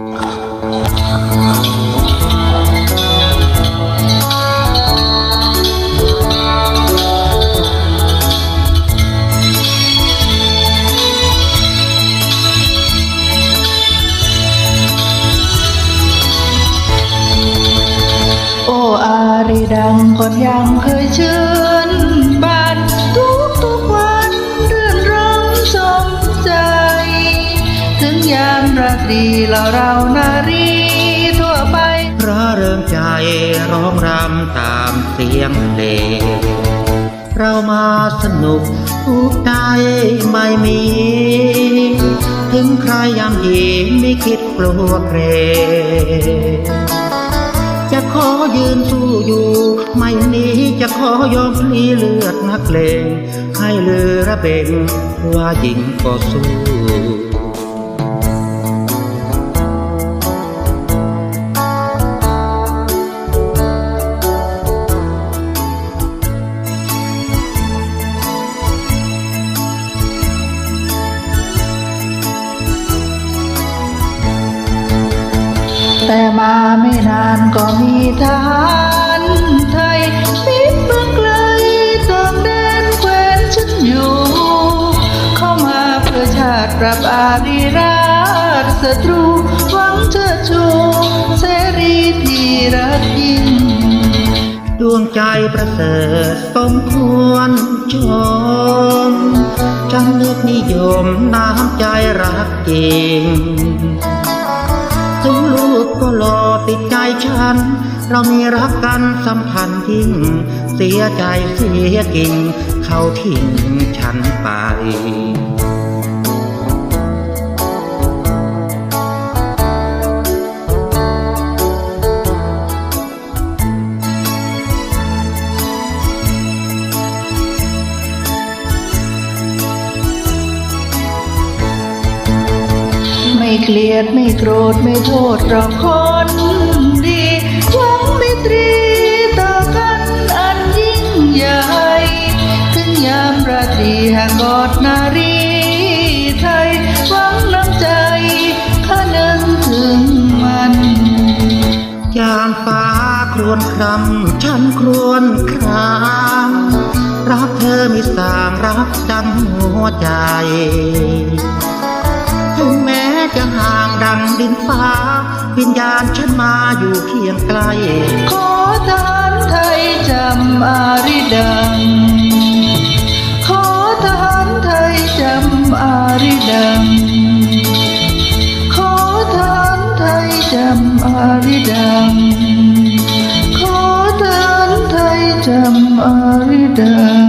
โออารีดังคนยังเคยชื่นามราตรีเราเรานารีทั่วไปร่าเริงใจร้องรำตามเสียงเพลงเรามาสนุกทุกใจไม่มี ถึงใครยามยีไม่คิดกลัวเกรงจะขอยืนสู้อยู่ ไม่นีจะขอยอมพลีเลือดนักเลงให้เลือระเบงว่าหญิงก็สู้ แต่มาไม่นานก็มีทหารไทยมิตรเมืองไกลต่างแดนแควนฉันอยู่ เข้ามาเพื่อชาติปรับอารีราชศัตรูหวังเชิดชูเสรีที่รักยิ่งดวงใจประเสริฐสมควรชมจำนึกนิยมน้ำใจรักจริง ก็หลูกก็รอติดใจฉัน เรามีรักกันสัมพันธ์ยิ่ง เสียใจเสียกิ่ง เขาทิ้งฉันไป เกลียดไม่โกรธไม่โทษหรอกคนดีหวังม่ตรีต่อกันอันยิ่งใหญ่ถึงยามราตรีหากกอดนารีไทยหวังน้ำใจข้านึกถึงมันยามฟ้าครวญครำฉันครวญครามรักเธอมีสามรักดังหัวใจ ดินฟ้า วิญญาณฉันมาอยู่เคียงไกล ขอทานไทยจำอาริดัง ขอทานไทยจำอาริดัง ขอทานไทยจำอาริดัง ขอทานไทยจำอาริดัง